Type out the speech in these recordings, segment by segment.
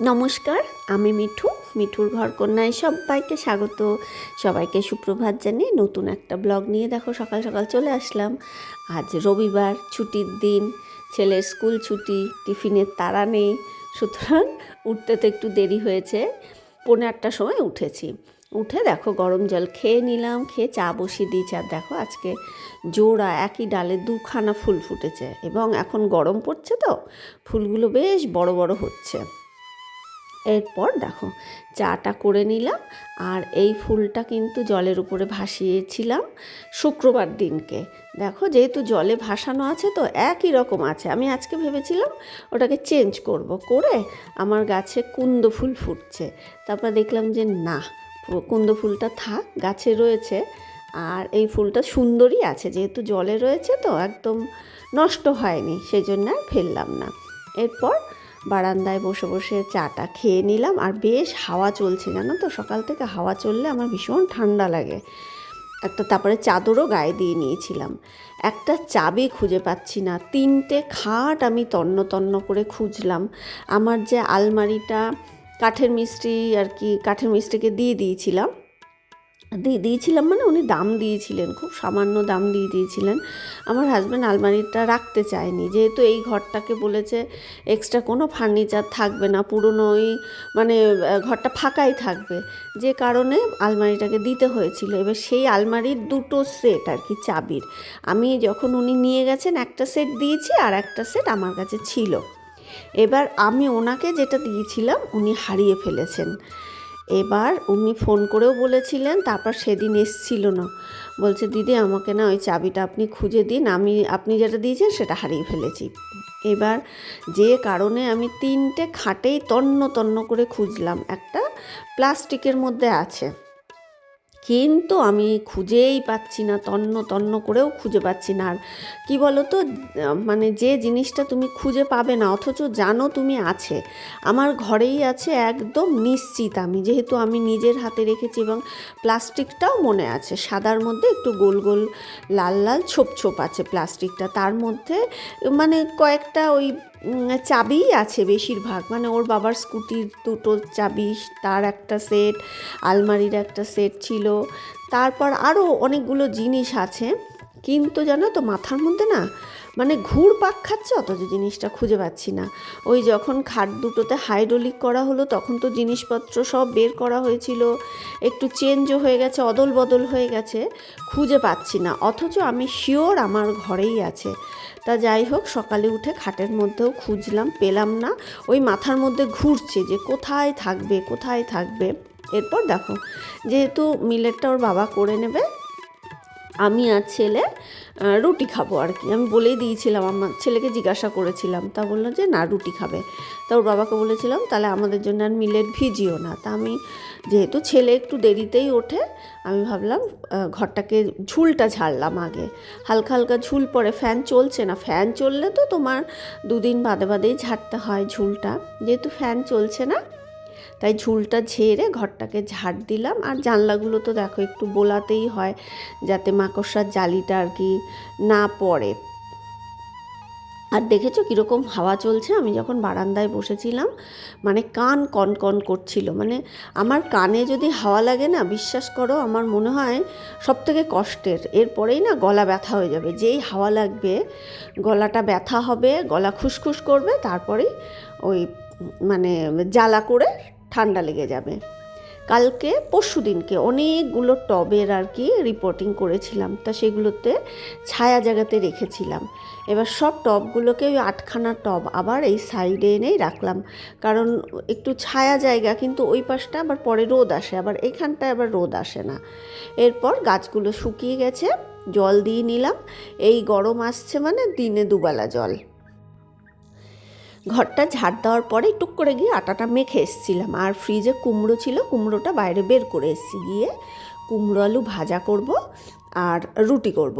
নমস্কার, আমি মিঠু, মিঠুর ঘর কন্যায় সবাইকে স্বাগত। সবাইকে সুপ্রভাত জানিয়ে নতুন একটা ব্লগ নিয়ে দেখো, সকাল সকাল চলে আসলাম। আজ রবিবার, ছুটির দিন, ছেলের স্কুল ছুটি, টিফিনের তারা নেই, সুতরাং উঠতে তো একটু দেরি হয়েছে। পৌনে আটটার সময় উঠেছি। উঠে দেখো গরম জল খেয়ে নিলাম, খেয়ে চা বসিয়ে দিয়েছি। আর দেখো আজকে জোড়া একই ডালে দুখানা ফুল ফুটেছে এবং এখন গরম পড়ছে তো, ফুলগুলো বেশ বড় বড় হচ্ছে। এরপর দেখো, চাটা করে নিলাম আর এই ফুলটা কিন্তু জলের উপরে ভাসিয়েছিলাম শুক্রবার দিনকে। দেখো, যেহেতু জলে ভাসানো আছে তো একই রকম আছে। আমি আজকে ভেবেছিলাম ওটাকে চেঞ্জ করব, করে আমার গাছে কুন্দ ফুল ফুটছে। তারপর দেখলাম যে না কুন্দ ফুলটা থাক, গাছে রয়েছে আর এই ফুলটা সুন্দরই আছে, যেহেতু জলে রয়েছে তো একদম নষ্ট হয়নি সেই জন্য আর ফেললাম না। এরপর বারান্দায় বসে বসে চাটা খেয়ে নিলাম। আর বেশ হাওয়া চলছে, জানো তো? সকাল থেকে হাওয়া চললে আমার ভীষণ ঠান্ডা লাগে। একটা তারপরে চাদরও গায়ে দিয়ে নিয়েছিলাম। একটা চাবি খুঁজে পাচ্ছি না। তিনটে খাট আমি তন্ন তন্ন করে খুঁজলাম। আমার যে আলমারিটা কাঠের মিস্ত্রি আর কি, কাঠের মিস্ত্রিকে দিয়ে দিয়েছিলাম। দিয়ে দিয়েছিলাম মানে উনি দাম দিয়েছিলেন, খুব সামান্য দাম দিয়ে দিয়েছিলেন। আমার হাজব্যান্ড আলমারিটা রাখতে চায়নি, যেহেতু এই ঘরটাকে বলেছে এক্সট্রা কোনো ফার্নিচার থাকবে না, পুরনো ওই মানে ঘরটা ফাঁকাই থাকবে। যে কারণে আলমারিটাকে দিতে হয়েছিল। এবার সেই আলমারির দুটো সেট আর কি চাবির। আমি যখন উনি নিয়ে গেছেন, একটা সেট দিয়েছি আর একটা সেট আমার কাছে ছিল। এবার আমি ওনাকে যেটা দিয়েছিলাম, উনি হারিয়ে ফেলেছেন। এবার উনি ফোন করেও বলেছিলেন, তারপর সেদিন এসছিল না। বলছে, দিদি, আমাকে না ওই চাবিটা আপনি খুঁজে দিন, আমি, আপনি যেটা দিয়েছেন সেটা হারিয়ে ফেলেছি। এবার যে কারণে আমি তিনটে খাটেই তন্ন তন্ন করে খুঁজলাম, একটা প্লাস্টিকের মধ্যে আছে। কিন্তু আমি খুঁজেই পাচ্ছি না, তন্ন তন্ন করেও খুঁজে পাচ্ছি না। আর কী বলো তো মানে যে জিনিসটা তুমি খুঁজে পাবে না, অথচ জানো তুমি আছে। আমার ঘরেই আছে একদম নিশ্চিত আমি, যেহেতু আমি নিজের হাতে রেখেছি এবং প্লাস্টিকটাও মনে আছে। সাদার মধ্যে একটু গোল গোল, লাল লাল ছোপ ছোপ আছে প্লাস্টিকটা। তার মধ্যে মানে কয়েকটা ওই চাবিই আছে বেশিরভাগ। মানে ওর বাবার স্কুটির দুটো চাবি, তার একটা সেট, আলমারির একটা সেট ছিল। তারপর আরও অনেকগুলো জিনিস আছে। কিন্তু জানো তো, মাথার মধ্যে না মানে ঘুর পাক খাচ্ছে, অথচ জিনিসটা খুঁজে পাচ্ছি না। ওই যখন খাট দুটোতে হাইড্রোলিক করা হলো, তখন তো জিনিসপত্র সব বের করা হয়েছিল। একটু চেঞ্জও হয়ে গেছে, অদল বদল হয়ে গেছে, খুঁজে পাচ্ছি না। অথচ আমি শিওর আমার ঘরেই আছে। তা যাই হোক, সকালে উঠে খাটের মধ্যেও খুঁজলাম, পেলাম না। ওই মাথার মধ্যে ঘুরছে যে কোথায় থাকবে কোথায় থাকবে। এরপর দেখো, যেহেতু মিলেটটা ওর বাবা করে নেবে আমি আর ছেলে রুটি খাব আর কি। আমি বলেই দিয়েছিলাম, আমার ছেলেকে জিজ্ঞাসা করেছিলাম। তা বলল যে, না, রুটি খাবে। তা ওর বাবাকে বলেছিলাম, তাহলে আমাদের জন্য আর মিলেট ভিজিও না। তা আমি, যেহেতু ছেলে একটু দেরিতেই ওঠে, আমি ভাবলাম ঘরটাকে ঝুলটা ঝাড়লাম আগে। হালকা হালকা ঝুল পড়ে ফ্যান চলছে না। ফ্যান চললে তো তোমার দুদিন বাদে বাদেই ঝাড়তে হয় ঝুলটা। যেহেতু ফ্যান চলছে না তাই ঝুলটা ঝেড়ে ঘরটাকে ঝাড় দিলাম। আর জানলাগুলো তো দেখো একটু বোলাতেই হয়, যাতে মাকড়সার জালিটা আর কি না পড়ে। আর দেখেছ কীরকম হাওয়া চলছে? আমি যখন বারান্দায় বসেছিলাম মানে কান কন কন করছিল। মানে আমার কানে যদি হাওয়া লাগে না, বিশ্বাস করো আমার মনে হয় সব থেকে কষ্টের। এরপরেই না গলা ব্যথা হয়ে যাবে। যেই হাওয়া লাগবে, গলাটা ব্যথা হবে, গলা খুসখুস করবে, তারপরেই ওই মানে জ্বালা করে ঠান্ডা লেগে যাবে। কালকে, পরশু দিনকে অনেকগুলো টবের আর কি রিপোর্টিং করেছিলাম। তা সেগুলোতে ছায়া জায়গাতে রেখেছিলাম। এবার সব টবগুলোকে ওই আটখানা টব আবার এই সাইডে এনেই রাখলাম। কারণ একটু ছায়া জায়গা, কিন্তু ওই পাশটা আবার পরে রোদ আসে, আবার এখানটায় আবার রোদ আসে না। এরপর গাছগুলো শুকিয়ে গেছে, জল দিয়ে নিলাম। এই গরম আসছে মানে দিনে দুবেলা জল। ঘরটা ঝাড় দেওয়ার পরে টুক করে গিয়ে আটাটা মেখে এসেছিলাম। আর ফ্রিজে কুমড়ো ছিল, কুমড়োটা বাইরে বের করে এসেছি। গিয়ে কুমড়ো আলু ভাজা করব আর রুটি করব।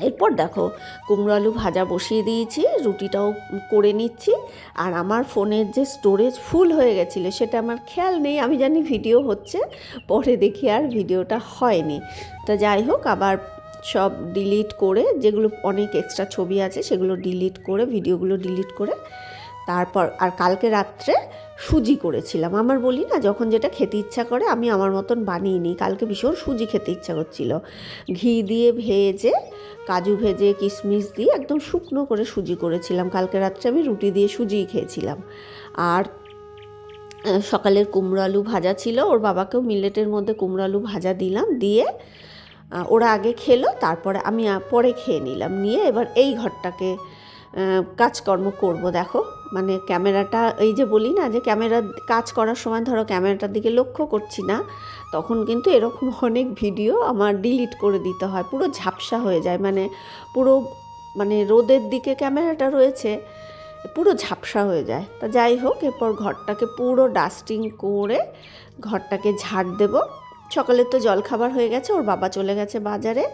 এরপর দেখো, কুমড়ো আলু ভাজা বসিয়ে দিয়েছি, রুটিটাও করে নিচ্ছি। আর আমার ফোনের যে স্টোরেজ ফুল হয়ে গেছিল, সেটা আমার খেয়াল নেই, আমি জানি ভিডিও হচ্ছে, পরে দেখি আর ভিডিওটা হয়নি। তা যাই হোক, আবার সব ডিলিট করে যেগুলো অনেক এক্সট্রা ছবি আছে সেগুলো ডিলিট করে, ভিডিওগুলো ডিলিট করে তারপর আর কালকে রাত্রে সুজি করেছিলাম। আমার বলি না, যখন যেটা খেতে ইচ্ছা করে আমি আমার মতন বানিয়ে নিই। কালকে ভীষণ সুজি খেতে ইচ্ছা করছিল। ঘি দিয়ে ভেজে, কাজু ভেজে, কিশমিশ দিয়ে একদম শুকনো করে সুজি করেছিলাম। কালকে রাত্রে আমি রুটি দিয়ে সুজিই খেয়েছিলাম। আর সকালের কুমড়ো আলু ভাজা ছিল। ওর বাবাকেও মিলেটের মধ্যে কুমড়ো আলু ভাজা দিলাম। দিয়ে ওরা আগে খেলো, তারপরে আমি পরে খেয়ে নিলাম। নিয়ে এবার এই ঘরটাকে কাজকর্ম করব। দেখো মানে ক্যামেরাটা, এই যে বলি না যে ক্যামেরা কাজ করার সময় ধরো ক্যামেরাটার দিকে লক্ষ্য করছি না, তখন কিন্তু এরকম অনেক ভিডিও আমার ডিলিট করে দিতে হয়। পুরো ঝাপসা হয়ে যায়। মানে পুরো মানে রোদের দিকে ক্যামেরাটা রয়েছে, পুরো ঝাপসা হয়ে যায়। তা যাই হোক, এরপর ঘরটাকে পুরো ডাস্টিং করে ঘরটাকে ঝাড় দেব। সকালে তো জলখাবার হয়ে গেছে, ওর বাবা চলে গেছে বাজারে।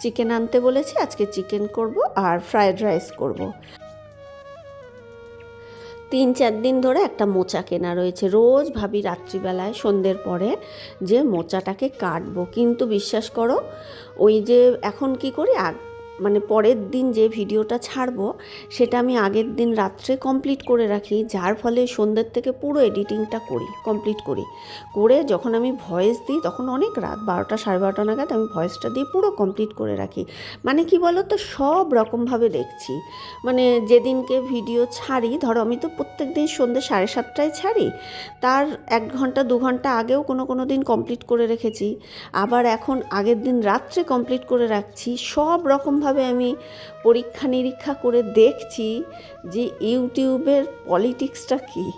চিকেন আনতে বলেছে, আজকে চিকেন করব আর ফ্রায়েড রাইস করব। তিন চার দিন ধরে একটা মোচা কেনা রয়েছে। রোজ ভাবি রাত্রিবেলায়, সন্ধ্যের পরে যে মোচাটাকে কাটবো। কিন্তু বিশ্বাস করো, ওই যে এখন কি করি মানে পরের দিন যে ভিডিওটা ছাড়বো, সেটা আমি আগের দিন রাত্রে কমপ্লিট করে রাখি, যার ফলে সন্ধ্যের থেকে পুরো এডিটিংটা করি কমপ্লিট করি। করে যখন আমি ভয়েস দিই, তখন অনেক রাত, বারোটা, সাড়ে বারোটা নাগাদ আমি ভয়েসটা দিয়ে পুরো কমপ্লিট করে রাখি। মানে কি বলো তো সব রকমভাবে দেখছি। মানে যেদিনকে ভিডিও ছাড়ি, ধরো আমি তো প্রত্যেক দিন সন্ধ্যে সাড়ে সাতটায় ছাড়ি, তার এক ঘণ্টা, দু ঘণ্টা আগেও কোনো কোনো দিন কমপ্লিট করে রেখেছি। আবার এখন আগের দিন রাত্রে কমপ্লিট করে রাখছি, সব রকমভাবে আমি পরীক্ষা নিরীক্ষা করে দেখছি যে ইউটিউবের পলিটিক্সটা কী?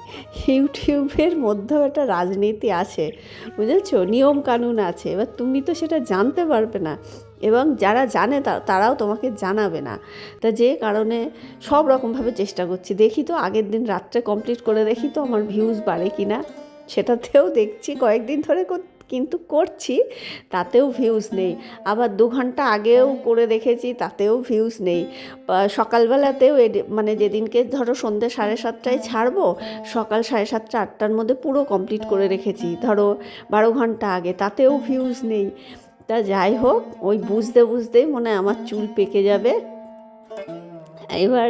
ইউটিউবের মধ্যেও একটা রাজনীতি আছে, বুঝেছ? নিয়ম কানুন আছে, এবার তুমি তো সেটা জানতে পারবে না। এবং যারা জানে তারাও তোমাকে জানাবে না। তা যে কারণে সব রকমভাবে চেষ্টা করছি। দেখি তো আগের দিন রাত্রে কমপ্লিট করে দেখি তো আমার ভিউজ বাড়ে কি না সেটাতেও দেখছি কয়েকদিন ধরে কর- কিন্তু করছি তাতেও ভিউজ নেই। আবার দু ঘণ্টা আগেও করে দেখেছি তাতেও ভিউজ নেই। সকালবেলাতেও এডি- মানে যেদিনকে ধরো সন্ধ্যে সাড়ে সাতটায় ছাড়বো সকাল সাড়ে সাতটা আটটার মধ্যে পুরো কমপ্লিট করে রেখেছি। ধরো বারো ঘণ্টা আগে তাতেও ভিউজ নেই। তা যাই হোক ওই বুঝতে বুঝতেই মনে হয় আমার চুল পেকে যাবে। এবার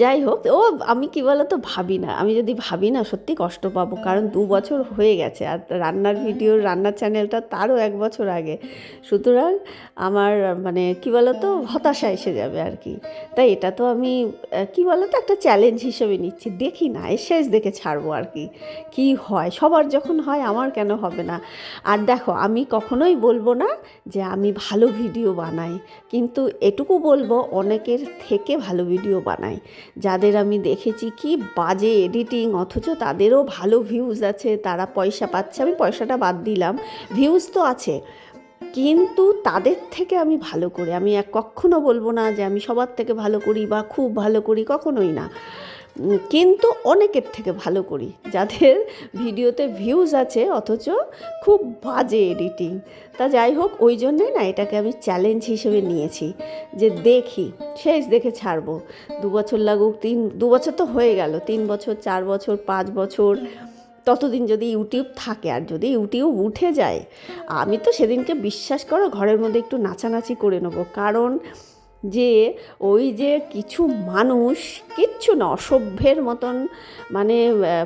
যাই হোক ও আমি কি বলতো ভাবি না। আমি যদি ভাবি না সত্যি কষ্ট পাবো। কারণ দু বছর হয়ে গেছে আর রান্নার ভিডিও রান্নার চ্যানেলটা তারও এক বছর আগে। সুতরাং আমার মানে কি বলতো হতাশা এসে যাবে আর কি। তাই এটা তো আমি কি বলতো একটা চ্যালেঞ্জ হিসেবে নিচ্ছি। দেখি না এর শেষ দেখে ছাড়বো আর কি। কি হয়? সবার যখন হয় আমার কেন হবে না? আর দেখো আমি কখনোই বলব না যে আমি ভালো ভিডিও বানাই। কিন্তু এটুকু বলব অনেকের থেকে ভালো ভিডিও বানাই। যাদের আমি দেখেছি কি বাজে এডিটিং অথচ তাদেরও ভালো ভিউজ আছে, তারা পয়সা পাচ্ছে, আমি পয়সাটা বাদ দিলাম ভিউজ তো আছে। কিন্তু তাদের থেকে আমি ভালো করি, আমি এক কখনো বলব না যে আমি সবার থেকে ভালো করি বা খুব ভালো করি, কখনোই না। কিন্তু অনেকের থেকে ভালো করি। যাদের ভিডিওতে ভিউজ আছে, অথচ খুব বাজে এডিটিং তা যাই হোক, ওই জন্যে না এটাকে আমি চ্যালেঞ্জ হিসেবে নিয়েছি যে দেখি, শেষ দেখে ছাড়বো। দু বছর লাগুক, তিন, দু বছর তো হয়ে গেল, তিন বছর, চার বছর, পাঁচ বছর। ততদিন যদি ইউটিউব থাকে, আর যদি ইউটিউব উঠে যায়, আমি তো সেদিনকে বিশ্বাস করো, ঘরের মধ্যে একটু নাচানাচি করে নেব। কারণ যে ওই যে কিছু মানুষ কিচ্ছু না, অসভ্যের মতন মানে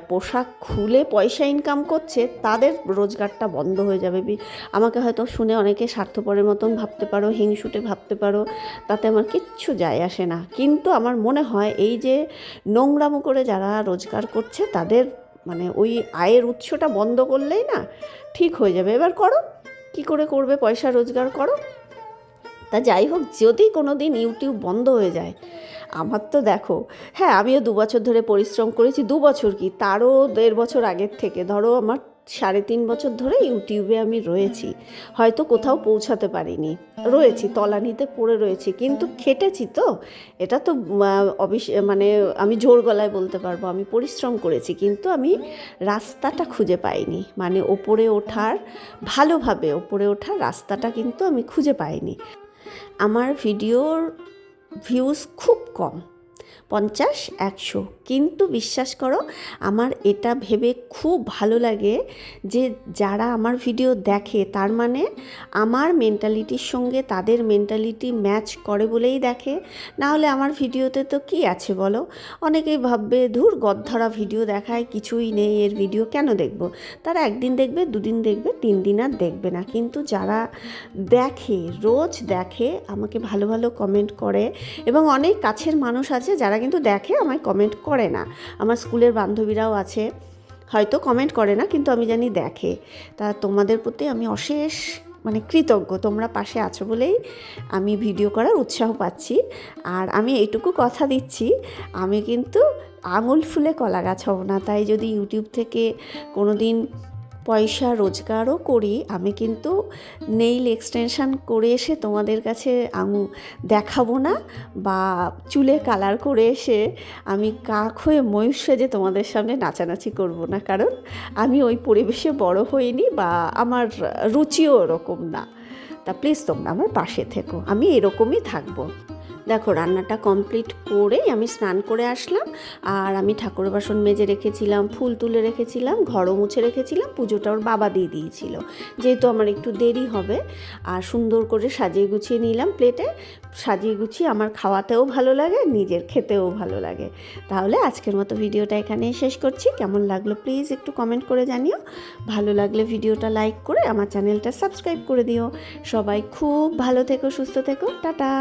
পোশাক খুলে পয়সা ইনকাম করছে, তাদের রোজগারটা বন্ধ হয়ে যাবে। আমাকে হয়তো শুনে অনেকে স্বার্থপরের মতন ভাবতে পারো, হিংসুটে ভাবতে পারো, তাতে আমার কিচ্ছু যায় আসে না। কিন্তু আমার মনে হয় এই যে নোংরামো করে যারা রোজগার করছে, তাদের মানে ওই আয়ের উৎসটা বন্ধ করলেই না ঠিক হয়ে যাবে। এবার করো, কি করে করবে পয়সা রোজগার করো? তা যাই হোক, যদি কোনো দিন ইউটিউব বন্ধ হয়ে যায়। আমার তো দেখো হ্যাঁ আমিও দু বছর ধরে পরিশ্রম করেছি, দু বছর কি? তারও দেড় বছর আগের থেকে, ধরো আমার সাড়ে তিন বছর ধরে ইউটিউবে আমি রয়েছি। হয়তো কোথাও পৌঁছাতে পারিনি। রয়েছি, তলানিতে পড়ে রয়েছি, কিন্তু খেটেছি তো। এটা তো অবিশ মানে আমি জোর গলায় বলতে পারব, আমি পরিশ্রম করেছি, কিন্তু আমি রাস্তাটা খুঁজে পাইনি। মানে ওপরে ওঠার, ভালোভাবে ওপরে ওঠার রাস্তাটা কিন্তু আমি খুঁজে পাইনি। আমার ভিডিওর ভিউজ খুব কম। পঞ্চাশ, একশো। কিন্তু বিশ্বাস করো, আমার এটা ভেবে খুব ভালো লাগে যে যারা আমার ভিডিও দেখে, তার মানে আমার মেন্টালিটির সঙ্গে তাদের মেন্টালিটি ম্যাচ করে বলেই দেখে। না হলে আমার ভিডিওতে তো কি আছে বলো? অনেকেই ভাববে, ধুর গদ্ধরা ভিডিও দেখায়, কিছুই নেই, এর ভিডিও কেন দেখব? তারা একদিন দেখবে, দুদিন দেখবে তিন দিন আর দেখবে না। কিন্তু যারা দেখে, রোজ দেখে, আমাকে ভালো ভালো কমেন্ট করে, এবং অনেক কাছের মানুষ আছে যারা কিন্তু দেখে আমায় কমেন্ট করে না। আমার স্কুলের বান্ধবীরাও আছে, হয়তো কমেন্ট করে না, কিন্তু আমি জানি দেখে। তা তোমাদের প্রতি আমি অশেষ মানে কৃতজ্ঞ, তোমরা পাশে আছো বলেই আমি ভিডিও করার উৎসাহ পাচ্ছি। আর আমি এইটুকু কথা দিচ্ছি, আমি কিন্তু আঙুল ফুলে কলা গাছ হব না, তাই যদি ইউটিউব থেকে কোনো দিন পয়সা রোজগারও করি। আমি কিন্তু নেইল এক্সটেনশান করে এসে তোমাদের কাছে আঙু দেখাবো না বা চুলে কালার করে এসে আমি কাক হয়ে ময়ূর সেজে তোমাদের সামনে নাচানাচি করব না। কারণ আমি ওই পরিবেশে বড় হইনি বা আমার রুচিও ওরকম না। তা প্লিজ তোমরা আমার পাশে থেকো। আমি এরকমই থাকব। দেখো, রান্নাটা কমপ্লিট করেই আমি স্নান করে আসলাম। আর আমি ঠাকুর বাসন মেজে রেখেছিলাম, ফুল তুলে রেখেছিলাম, ঘরও মুছে রেখেছিলাম, পুজোটা ওর বাবা দিয়ে দিয়েছিল। যেহেতু আমার একটু দেরি হবে, আর সুন্দর করে সাজিয়ে গুছিয়ে নিলাম প্লেটে সাজিয়ে গুছিয়ে আমার খাওয়াতেও ভালো লাগে, নিজের খেতেও ভালো লাগে। তাহলে আজকের মতো ভিডিওটা এখানেই শেষ করছি। কেমন লাগল প্লিজ একটু কমেন্ট করে জানিও। ভালো লাগলে ভিডিওটা লাইক করে আমার চ্যানেলটা সাবস্ক্রাইব করে দিও। সবাই খুব ভালো থেকো, সুস্থ থেকো। টাটা!